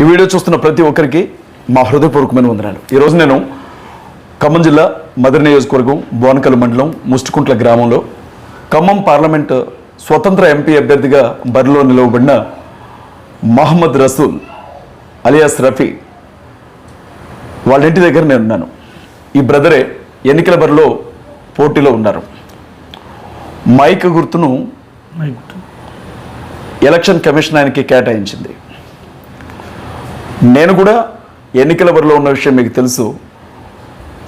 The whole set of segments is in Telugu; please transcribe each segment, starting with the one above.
ఈ వీడియో చూస్తున్న ప్రతి ఒక్కరికి మా హృదయపూర్వకమైన వందనాలు. ఈరోజు నేను ఖమ్మం జిల్లా మదర్ నియోజకవర్గం బోనకల్ మండలం ముస్టికుంట్ల గ్రామంలో ఖమ్మం పార్లమెంట్ స్వతంత్ర ఎంపీ అభ్యర్థిగా బరిలో నిలవబడిన మహమ్మద్ రసూల్ అలియాస్ రఫీ వాళ్ళ ఇంటి దగ్గర నేను ఉన్నాను. ఈ బ్రదరే ఎన్నికల బరిలో పోటీలో ఉన్నారు. మైక్ గుర్తును ఎలక్షన్ కమిషన్ ఆయనకి కేటాయించింది. నేను కూడా ఎన్నికల బరిలో ఉన్న విషయం మీకు తెలుసు.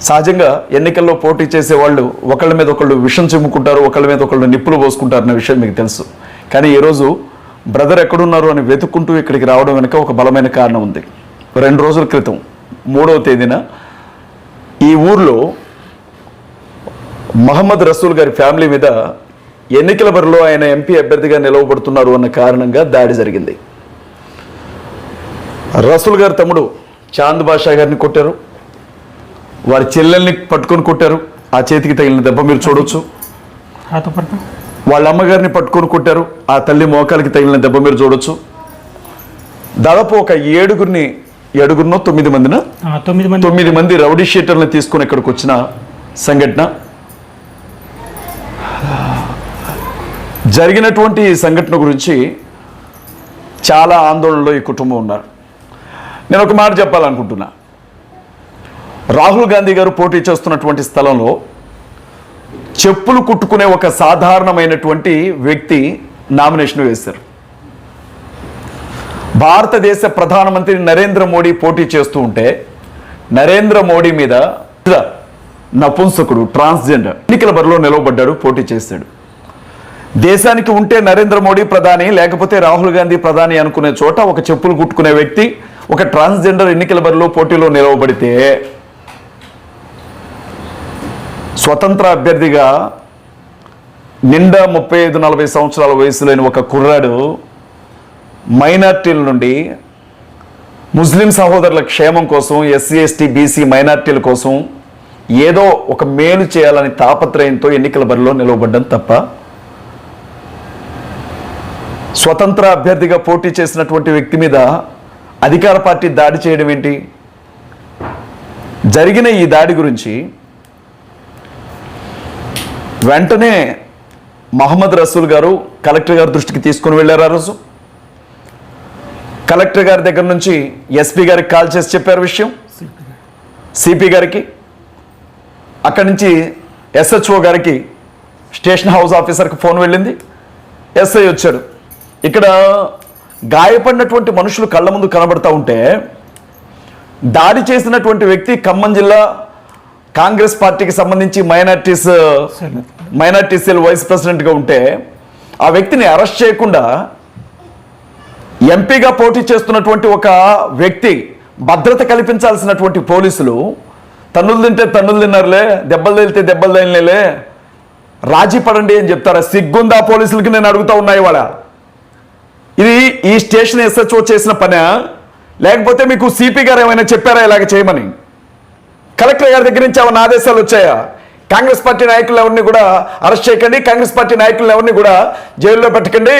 సహజంగా ఎన్నికల్లో పోటీ చేసే వాళ్ళు ఒకళ్ళ మీద ఒకళ్ళు విషం చిమ్ముకుంటారు ఒకళ్ళ మీద ఒకళ్ళు నిప్పులు పోసుకుంటారు అన్న విషయం మీకు తెలుసు. కానీ ఈరోజు బ్రదర్ ఎక్కడున్నారు అని వెతుక్కుంటూ ఇక్కడికి రావడం వెనుక ఒక బలమైన కారణం ఉంది. రెండు రోజుల క్రితం మూడవ తేదీన ఈ ఊర్లో మహమ్మద్ రసూల్ గారి ఫ్యామిలీ మీద ఎన్నికల బరిలో ఆయన ఎంపీ అభ్యర్థిగా నిలవబడుతున్నారు అన్న కారణంగా దాడి జరిగింది. రసూల్ గారి తమ్ముడు చాంద్ బాషా గారిని కొట్టారు. వారి చెల్లెల్ని పట్టుకొని కొట్టారు. ఆ చేతికి తగిలిన దెబ్బ మీరు చూడొచ్చు. వాళ్ళ అమ్మగారిని పట్టుకొని కొట్టారు. ఆ తల్లి మోకాలకి తగిలిన దెబ్బ మీరు చూడొచ్చు. దాదాపు ఒక ఏడుగురిని ఏడుగురినో తొమ్మిది మందిన? తొమ్మిది మంది. తొమ్మిది మంది రౌడీ షీటర్లను తీసుకొని ఇక్కడికి వచ్చిన సంఘటన. జరిగినటువంటి ఈ సంఘటన గురించి చాలా ఆందోళనలో ఈ కుటుంబం ఉన్నారు. నేను ఒక మాట చెప్పాలనుకుంటున్నా. రాహుల్ గాంధీ గారు పోటీ చేస్తున్నటువంటి స్థలంలో చెప్పులు కుట్టుకునే ఒక సాధారణమైనటువంటి వ్యక్తి నామినేషన్ వేశారు. భారతదేశ ప్రధానమంత్రి నరేంద్ర మోడీ పోటీ చేస్తూ ఉంటే నరేంద్ర మోడీ మీద నపుంసకుడు ట్రాన్స్జెండర్ ఎన్నికల బరిలో నిలవబడ్డాడు పోటీ చేశాడు. దేశానికి ఉంటే నరేంద్ర మోడీ ప్రధాని లేకపోతే రాహుల్ గాంధీ ప్రధాని అనుకునే చోట ఒక చెప్పులు కుట్టుకునే వ్యక్తి ఒక ట్రాన్స్జెండర్ ఎన్నికల బరిలో పోటీలో నిలవబడితే స్వతంత్ర అభ్యర్థిగా నిండా ముప్పై ఐదు నలభై సంవత్సరాల వయసులోని ఒక కుర్రాడు మైనార్టీల నుండి ముస్లిం సహోదరుల క్షేమం కోసం ఎస్సీ ఎస్టీ బీసీ మైనార్టీల కోసం ఏదో ఒక మేలు చేయాలని తాపత్రయంతో ఎన్నికల బరిలో నిలవబడ్డం తప్ప స్వతంత్ర అభ్యర్థిగా పోటీ చేసినటువంటి వ్యక్తి మీద అధికార పార్టీ దాడి చేయడం ఏంటి? జరిగిన ఈ దాడి గురించి వెంటనే మహమ్మద్ రసూల్ గారు కలెక్టర్ గారి దృష్టికి తీసుకుని వెళ్ళారు ఆ రోజు. కలెక్టర్ గారి దగ్గర నుంచి ఎస్పీ గారికి కాల్ చేసి చెప్పారు విషయం. సిపి గారికి అక్కడి నుంచి ఎస్హెచ్ఓ గారికి స్టేషన్ హౌస్ ఆఫీసర్కి ఫోన్ వెళ్ళింది. ఎస్ఐ వచ్చాడు. ఇక్కడ గాయపడినటువంటి మనుషులు కళ్ళ ముందు కనబడతా ఉంటే దాడి చేసినటువంటి వ్యక్తి ఖమ్మం జిల్లా కాంగ్రెస్ పార్టీకి సంబంధించి మైనార్టీస్ మైనార్టీసీఎల్ వైస్ ప్రెసిడెంట్గా ఉంటే ఆ వ్యక్తిని అరెస్ట్ చేయకుండా ఎంపీగా పోటీ చేస్తున్నటువంటి ఒక వ్యక్తి భద్రత కల్పించాల్సినటువంటి పోలీసులు తన్నులు తింటే తన్నులు తిన్నారులే దెబ్బలు తేలితే దెబ్బలు తగిలినలే రాజీ పడండి అని చెప్తారా? సిగ్గుందా పోలీసులకి? నేను అడుగుతా ఉన్నాయి వాళ్ళ ఇది ఈ స్టేషన్ ఎస్హెచ్ఓ చేసిన పనా లేకపోతే మీకు సిపి గారు ఏమైనా చెప్పారా ఇలాగ చేయమని? కలెక్టర్ గారి దగ్గర నుంచి ఏమైనా ఆదేశాలు వచ్చాయా? కాంగ్రెస్ పార్టీ నాయకులు ఎవరిని కూడా అరెస్ట్ చేయకండి కాంగ్రెస్ పార్టీ నాయకులు ఎవరిని కూడా జైల్లో పెట్టకండి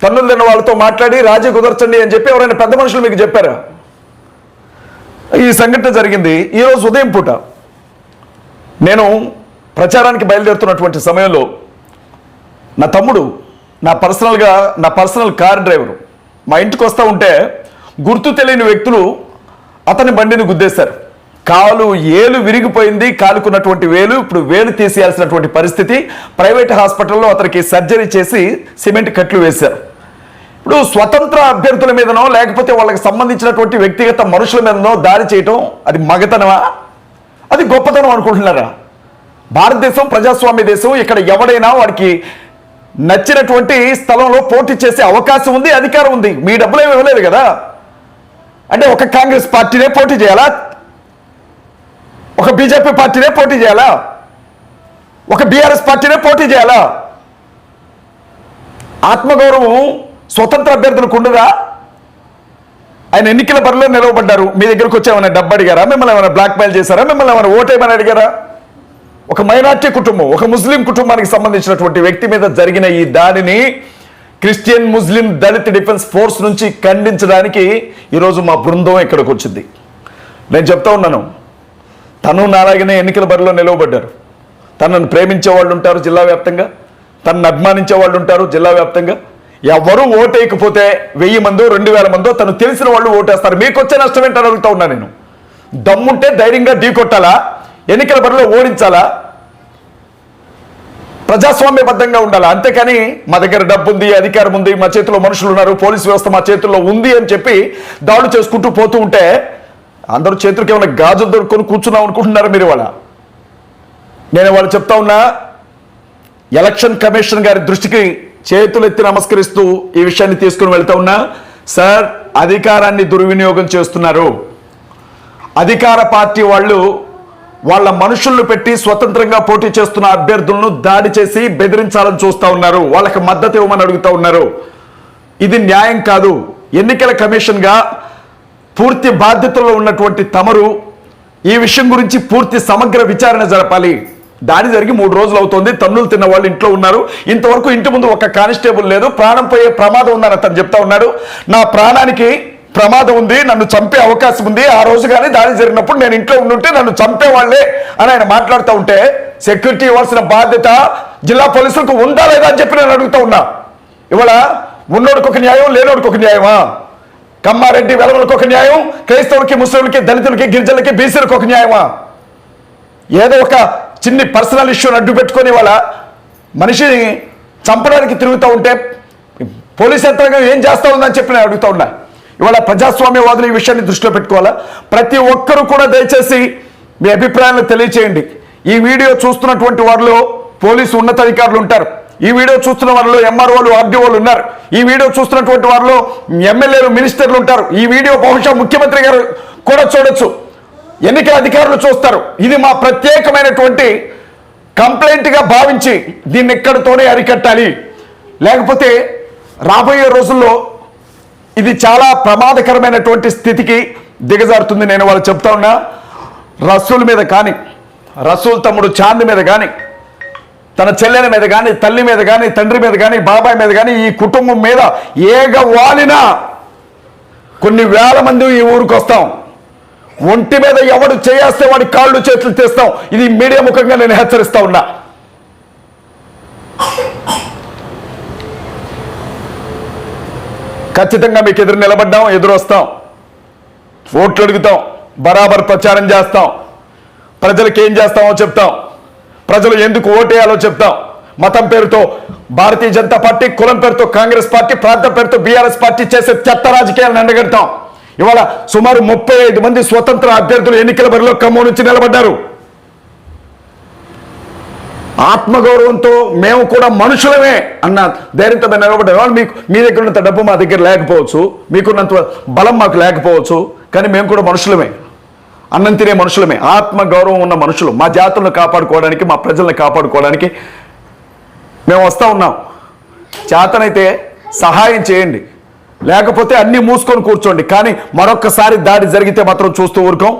తన్నులు తిన్న వాళ్ళతో మాట్లాడి రాజీ కుదర్చండి అని చెప్పి ఎవరైనా పెద్ద మనుషులు మీకు చెప్పారా? ఈ సంఘటన జరిగింది ఈరోజు ఉదయం పూట. నేను ప్రచారానికి బయలుదేరుతున్నటువంటి సమయంలో నా తమ్ముడు నా పర్సనల్గా నా పర్సనల్ కార్ డ్రైవరు. మా ఇంటికి వస్తూ ఉంటే గుర్తు తెలియని వ్యక్తులు అతని బండిని గుద్దేశారు. కాలు ఏలు విరిగిపోయింది కాలుకున్నటువంటి వేలు ఇప్పుడు వేలు తీసేయాల్సినటువంటి పరిస్థితి. ప్రైవేట్ హాస్పిటల్లో అతనికి సర్జరీ చేసి సిమెంట్ కట్లు వేశారు. ఇప్పుడు స్వతంత్ర అభ్యర్థుల మీదనో లేకపోతే వాళ్ళకి సంబంధించినటువంటి వ్యక్తిగత మనుషుల మీదనో దారి చేయటం అది మగతనమా? అది గొప్పతనం అనుకుంటున్నారా? భారతదేశం ప్రజాస్వామ్య దేశం ఇక్కడ ఎవడైనా వాడికి నచ్చినటువంటి స్థలంలో పోటీ చేసే అవకాశం ఉంది అధికారం ఉంది. మీ డబ్బులు ఏమి ఇవ్వలేదు కదా? అంటే ఒక కాంగ్రెస్ పార్టీనే పోటీ చేయాలా? ఒక బీజేపీ పార్టీనే పోటీ చేయాలా? ఒక బీఆర్ఎస్ పార్టీనే పోటీ చేయాలా? ఆత్మగౌరవం స్వతంత్ర అభ్యర్థులకు ఉండదా? ఆయన ఎన్నికల బరిలో నిలవబడ్డారు. మీ దగ్గరకు వచ్చి ఏమైనా డబ్బు అడిగారా? మిమ్మల్ని ఏమైనా బ్లాక్మెయిల్ చేశారా? మిమ్మల్ని ఏమైనా ఓటేమని అడిగారా? ఒక మైనార్టీ కుటుంబం ఒక ముస్లిం కుటుంబానికి సంబంధించినటువంటి వ్యక్తి మీద జరిగిన ఈ దాడిని Christian Muslim Dalit defence force నుంచి ఖండించడానికి ఈరోజు మా బృందం ఇక్కడికి వచ్చింది. నేను చెప్తా ఉన్నాను తను నాలాగనే ఎన్నికల బరిలో నిలవబడ్డారు. తనను ప్రేమించే వాళ్ళు ఉంటారు జిల్లా వ్యాప్తంగా తనను అభిమానించే వాళ్ళు ఉంటారు జిల్లా వ్యాప్తంగా. ఎవరు ఓటేయకపోతే వెయ్యి మందో రెండు వేల మందో తను తెలిసిన వాళ్ళు ఓటేస్తారు. మీకు వచ్చే నష్టం ఏంటని అడుగుతా ఉన్నా నేను. దమ్ముంటే ధైర్యంగా ఢీకొట్టాలా ఎన్నికల బరిలో ఓడించాలా? ప్రజాస్వామ్యబద్ధంగా ఉండాలి. అంతేకాని మా దగ్గర డబ్బు ఉంది అధికారం ఉంది మా చేతిలో మనుషులు ఉన్నారు పోలీసు వ్యవస్థ మా చేతుల్లో ఉంది అని చెప్పి దాడులు చేసుకుంటూ పోతూ ఉంటే అందరూ చేతులకి ఏమైనా గాజులు దొరుకుని కూర్చున్నాం అనుకుంటున్నారు మీరు వాళ్ళ నేను వాళ్ళు చెప్తా ఉన్నా ఎలక్షన్ కమిషన్ గారి దృష్టికి చేతులెత్తి నమస్కరిస్తూ ఈ విషయాన్ని తీసుకుని వెళ్తా ఉన్నా సార్ అధికారాన్ని దుర్వినియోగం చేస్తున్నారు. అధికార పార్టీ వాళ్ళు వాళ్ళ మనుషులను పెట్టి స్వతంత్రంగా పోటీ చేస్తున్న అభ్యర్థులను దాడి చేసి బెదిరించాలని చూస్తూ ఉన్నారు. వాళ్ళకి మద్దతు ఇవ్వమని అడుగుతా ఉన్నారు. ఇది న్యాయం కాదు. ఎన్నికల కమిషన్గా పూర్తి బాధ్యతలో ఉన్నటువంటి తమరు ఈ విషయం గురించి పూర్తి సమగ్ర విచారణ జరపాలి. దాడి జరిగి మూడు రోజులు అవుతోంది. తన్నులు తిన్న వాళ్ళు ఇంట్లో ఉన్నారు. ఇంతవరకు ఇంటి ముందు ఒక కానిస్టేబుల్ లేదు. ప్రాణం పోయే ప్రమాదం ఉందని అతను చెప్తా ఉన్నాడు. నా ప్రాణానికి ప్రమాదం ఉంది నన్ను చంపే అవకాశం ఉంది. ఆ రోజు కానీ దాడి జరిగినప్పుడు నేను ఇంట్లో ఉండుంటే నన్ను చంపేవాళ్ళే అని ఆయన మాట్లాడుతూ ఉంటే సెక్యూరిటీ ఇవ్వాల్సిన బాధ్యత జిల్లా పోలీసులకు ఉందా లేదా అని చెప్పి నేను అడుగుతూ ఉన్నా. ఇవాళ ఉన్నోడికి ఒక న్యాయం లేనోడికి ఒక న్యాయమా? కమ్మారెడ్డి వెలవలకు ఒక న్యాయం క్రైస్తవులకి ముస్లింలకి దళితులకి గిరిజనులకి బీసీలకు ఒక న్యాయమా? ఏదో ఒక చిన్ని పర్సనల్ ఇష్యూని అడ్డు పెట్టుకొని వాళ్ళ మనిషిని చంపడానికి తిరుగుతూ ఉంటే పోలీస్ యంత్రాంగం ఏం చేస్తా ఉందని చెప్పి నేను అడుగుతా ఉన్నా. ఇవాళ ప్రజాస్వామ్యవాదులు ఈ విషయాన్ని దృష్టిలో పెట్టుకోవాలా? ప్రతి ఒక్కరూ కూడా దయచేసి మీ అభిప్రాయాలను తెలియచేయండి. ఈ వీడియో చూస్తున్నటువంటి వారిలో పోలీసు ఉన్నతాధికారులు ఉంటారు. ఈ వీడియో చూస్తున్న వారిలో ఎంఆర్ఓలు ఆర్డీఓలు ఉన్నారు. ఈ వీడియో చూస్తున్నటువంటి వారిలో ఎమ్మెల్యేలు మినిస్టర్లు ఉంటారు. ఈ వీడియో బహుశా ముఖ్యమంత్రి గారు కూడా చూడొచ్చు. ఎన్నికల అధికారులు చూస్తారు. ఇది మా ప్రత్యేకమైనటువంటి కంప్లైంట్గా భావించి దీన్ని ఎక్కడితోనే అరికట్టాలి. లేకపోతే రాబోయే రోజుల్లో ఇది చాలా ప్రమాదకరమైనటువంటి స్థితికి దిగజారుతుంది. నేను వాళ్ళు చెప్తా ఉన్నా రసూల్ మీద కానీ రసూల్ తమ్ముడు చాంద్ మీద కానీ తన చెల్లెల మీద కానీ తల్లి మీద కానీ తండ్రి మీద కానీ బాబాయ్ మీద కానీ ఈ కుటుంబం మీద ఏగ వాలినా కొన్ని వేల మంది ఈ ఊరికి వస్తాం. ఒంటి మీద ఎవడు చేయాస్తే వాడి కాళ్ళు చేతులు తెస్తాం. ఇది మీడియా ముఖంగా నేను హెచ్చరిస్తా ఉన్నా. ఖచ్చితంగా మీకు ఎదురు నిలబడ్డాం ఎదురు వస్తాం. ఓట్లు అడుగుతాం బరాబర్ ప్రచారం చేస్తాం. ప్రజలకు ఏం చేస్తామో చెప్తాం. ప్రజలు ఎందుకు ఓటేయాలో చెప్తాం. మతం పేరుతో భారతీయ జనతా పార్టీ కులం పేరుతో కాంగ్రెస్ పార్టీ ప్రాంతం పేరుతో బీఆర్ఎస్ పార్టీ చేసే చెత్త రాజకీయాలను ఎండగడతాం. ఇవాళ సుమారు ముప్పై ఐదు మంది స్వతంత్ర అభ్యర్థులు ఎన్నికల బరిలో ఖమ్మం నుంచి నిలబడ్డారు. ఆత్మగౌరవంతో మేము కూడా మనుషులమే అన్న ధైర్యంతో మేము మీకు మీ దగ్గర ఉన్నంత డబ్బు మా దగ్గర లేకపోవచ్చు. మీకున్నంత బలం మాకు లేకపోవచ్చు. కానీ మేము కూడా మనుషులమే. అన్నం తినే మనుషులమే. ఆత్మగౌరవం ఉన్న మనుషులు. మా జాతులను కాపాడుకోవడానికి మా ప్రజలను కాపాడుకోవడానికి మేము వస్తూ ఉన్నాం. చేతనైతే సహాయం చేయండి. లేకపోతే అన్ని మూసుకొని కూర్చోండి. కానీ మరొకసారి దాడి జరిగితే మాత్రం చూస్తూ ఊరుకోం.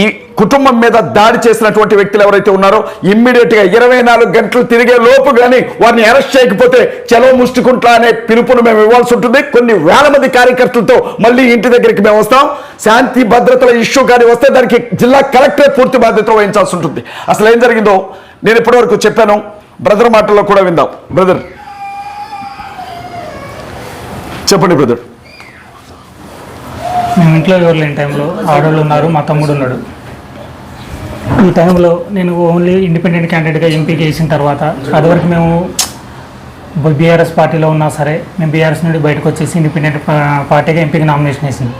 ఈ కుటుంబం మీద దాడి చేసినటువంటి వ్యక్తులు ఎవరైతే ఉన్నారో ఇమ్మీడియట్గా ఇరవై నాలుగు గంటలు తిరిగే లోపు కానీ వారిని అరెస్ట్ చేయకపోతే చెలవు ముష్టికుంట్లా అనే పిలుపును మేము ఇవ్వాల్సి ఉంటుంది. కొన్ని వేల మంది కార్యకర్తలతో మళ్ళీ ఇంటి దగ్గరికి మేము వస్తాం. శాంతి భద్రతల ఇష్యూ కానీ వస్తే దానికి జిల్లా కలెక్టర్ పూర్తి బాధ్యత వహించాల్సి ఉంటుంది. అసలు ఏం జరిగిందో నేను ఇప్పటివరకు చెప్పాను. బ్రదర్ మాటల్లో కూడా విందాం. బ్రదర్. చెప్పండి బ్రదర్. మేము ఇంట్లో ఎవరు లేని టైంలో ఆడవాళ్ళు ఉన్నారు మా తమ్ముడు ఉన్నాడు. ఈ టైంలో నేను ఓన్లీ ఇండిపెండెంట్ క్యాండిడేట్గా ఎంపీకి వేసిన తర్వాత అదివరకు మేము బీఆర్ఎస్ పార్టీలో ఉన్నా సరే మేము బీఆర్ఎస్ నుండి బయటకు వచ్చేసి ఇండిపెండెంట్ పార్టీగా ఎంపీకి నామినేషన్ వేసింది.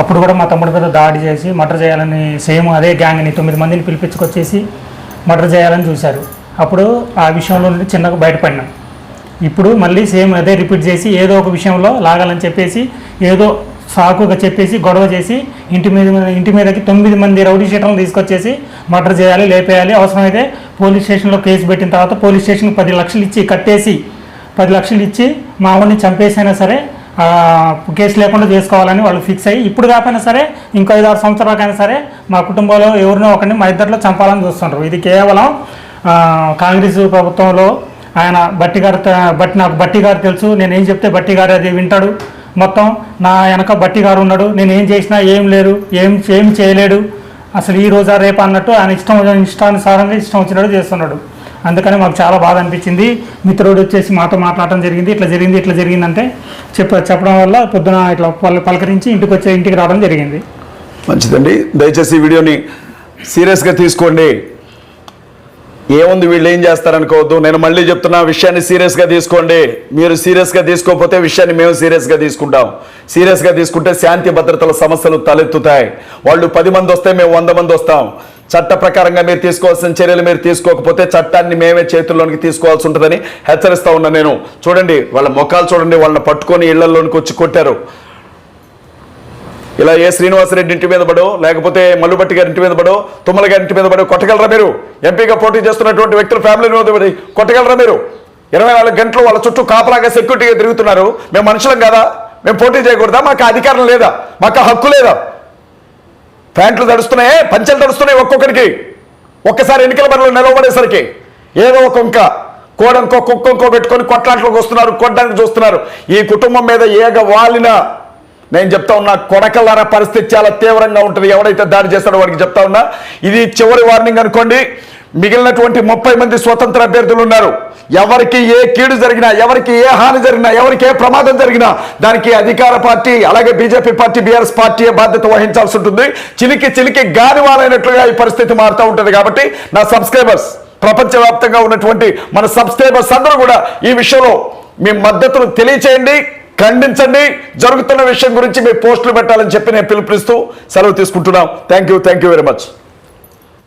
అప్పుడు కూడా మా తమ్ముడి మీద దాడి చేసి మర్డర్ చేయాలని సేమ్ అదే గ్యాంగ్ని తొమ్మిది మందిని పిలిపించుకొచ్చేసి మర్డర్ చేయాలని చూశారు. అప్పుడు ఆ విషయంలో నుండి చిన్నగా బయటపడినాం. ఇప్పుడు మళ్ళీ సేమ్ అదే రిపీట్ చేసి ఏదో ఒక విషయంలో లాగాలని చెప్పేసి ఏదో సాకుగా చెప్పేసి గొడవ చేసి ఇంటి మీద ఇంటి మీదకి తొమ్మిది మంది రౌడీ షీటర్లు తీసుకొచ్చేసి మర్డర్ చేయాలి లేపేయాలి. అవసరమైతే పోలీస్ స్టేషన్లో కేసు పెట్టిన తర్వాత పోలీస్ స్టేషన్కి పది లక్షలు ఇచ్చి కట్టేసి పది లక్షలు ఇచ్చి మా వాడిని చంపేసైనా సరే కేసు లేకుండా చేసుకోవాలని వాళ్ళు ఫిక్స్ అయ్యి ఇప్పుడు కాకపోయినా సరే ఇంకో ఐదు ఆరు సంవత్సరాలకైనా సరే మా కుటుంబంలో ఎవరినో ఒకరిని మా ఇద్దరిలో చంపాలని చూస్తుంటారు ఇది కేవలం కాంగ్రెస్ ప్రభుత్వంలో ఆయన బట్టి గారు బట్టి నాకు బట్టి గారు తెలుసు. నేను ఏం చెప్తే బట్టి గారు అది వింటాడు. మొత్తం నా వెనక బట్టి గారు ఉన్నాడు. నేను ఏం చేసినా ఏం లేరు ఏం ఏం చేయలేడు. అసలు ఈ రోజా రేపు అన్నట్టు ఆయన ఇష్టం ఇష్టానుసారంగా ఇష్టం వచ్చినట్టు చేస్తున్నాడు. అందుకని మాకు చాలా బాధ అనిపించింది. మిత్రుడు వచ్చేసి మాతో మాట్లాడటం జరిగింది. ఇట్లా జరిగింది ఇట్లా జరిగిందంటే చెప్ప చెప్పడం వల్ల పొద్దున ఇట్లా పలకరించి ఇంటికి వచ్చే ఇంటికి రావడం జరిగింది. మంచిదండి. దయచేసి ఈ వీడియోని సీరియస్గా తీసుకోండి. ఏముంది వీళ్ళు ఏం చేస్తారనుకోవద్దు. నేను మళ్ళీ చెప్తున్నా విషయాన్ని సీరియస్గా తీసుకోండి. మీరు సీరియస్గా తీసుకోకపోతే విషయాన్ని మేము సీరియస్గా తీసుకుంటాం. సీరియస్గా తీసుకుంటే శాంతి భద్రతల సమస్యలు తలెత్తుతాయి. వాళ్ళు పది మంది వస్తే మేము వంద మంది వస్తాం. చట్ట ప్రకారంగా మీరు తీసుకోవాల్సిన చర్యలు మీరు తీసుకోకపోతే చట్టాన్ని మేమే చేతుల్లోనికి తీసుకోవాల్సి ఉంటుందని హెచ్చరిస్తా ఉన్నా నేను. చూడండి వాళ్ళ ముఖాలు చూడండి వాళ్ళని పట్టుకొని ఇళ్ళలోనికి వచ్చి కొట్టారు. ఇలా ఏ శ్రీనివాసరెడ్డి ఇంటి మీద పడో లేకపోతే మల్లుబట్టి గారి ఇంటి మీద పడో తుమ్మల గారి ఇంటి మీద పడో కొట్టగలరా మీరు? ఎంపీగా పోటీ చేస్తున్నటువంటి వ్యక్తుల ఫ్యామిలీ మీద కొట్టగలరా మీరు? ఇరవై నాలుగు గంటలు వాళ్ళ చుట్టూ కాపలాగా సెక్యూరిటీగా తిరుగుతున్నారు. మేము మనుషులం కదా? మేము పోటీ చేయకూడదా? మాకు అధికారం లేదా? మాకు ఆ హక్కు లేదా? ప్యాంట్లు తడుస్తున్నాయి? పంచెలు తడుస్తున్నాయి ఒక్కొక్కరికి? ఒక్కసారి ఎన్నికల బరిలో నిలవబడేసరికి ఏదో ఒక ఇంక కోడంకో కుక్కంకో పెట్టుకొని కొట్లాట్లకు వస్తున్నారు కొట్టడానికి చూస్తున్నారు. ఈ కుటుంబం మీద ఏగ వాలినా నేను చెప్తా ఉన్నా కొడకలర పరిస్థితి చాలా తీవ్రంగా ఉంటుంది. ఎవడైతే దాడి చేస్తాడో వాడికి చెప్తా ఉన్నా ఇది చివరి వార్నింగ్ అనుకోండి. మిగిలినటువంటి ముప్పై మంది స్వతంత్ర అభ్యర్థులు ఉన్నారు. ఎవరికి ఏ కీడు జరిగినా ఎవరికి ఏ హాని జరిగినా ఎవరికి ఏ ప్రమాదం జరిగినా దానికి అధికార పార్టీ అలాగే బీజేపీ పార్టీ బీఆర్ఎస్ పార్టీ బాధ్యత వహించాల్సి ఉంటుంది. చిలికి చిలికి గాలివాలైనట్లుగా ఈ పరిస్థితి మారుతూ ఉంటుంది కాబట్టి నా సబ్స్క్రైబర్స్ ప్రపంచవ్యాప్తంగా ఉన్నటువంటి మన సబ్స్క్రైబర్స్ అందరూ కూడా ఈ విషయంలో మీ మద్దతును తెలియచేయండి. ఖండించండి. జరుగుతున్న విషయం గురించి మీ పోస్టులు పెట్టాలని చెప్పి నేను పిలుపునిస్తూ సెలవు తీసుకుంటున్నాం. Thank you thank you very much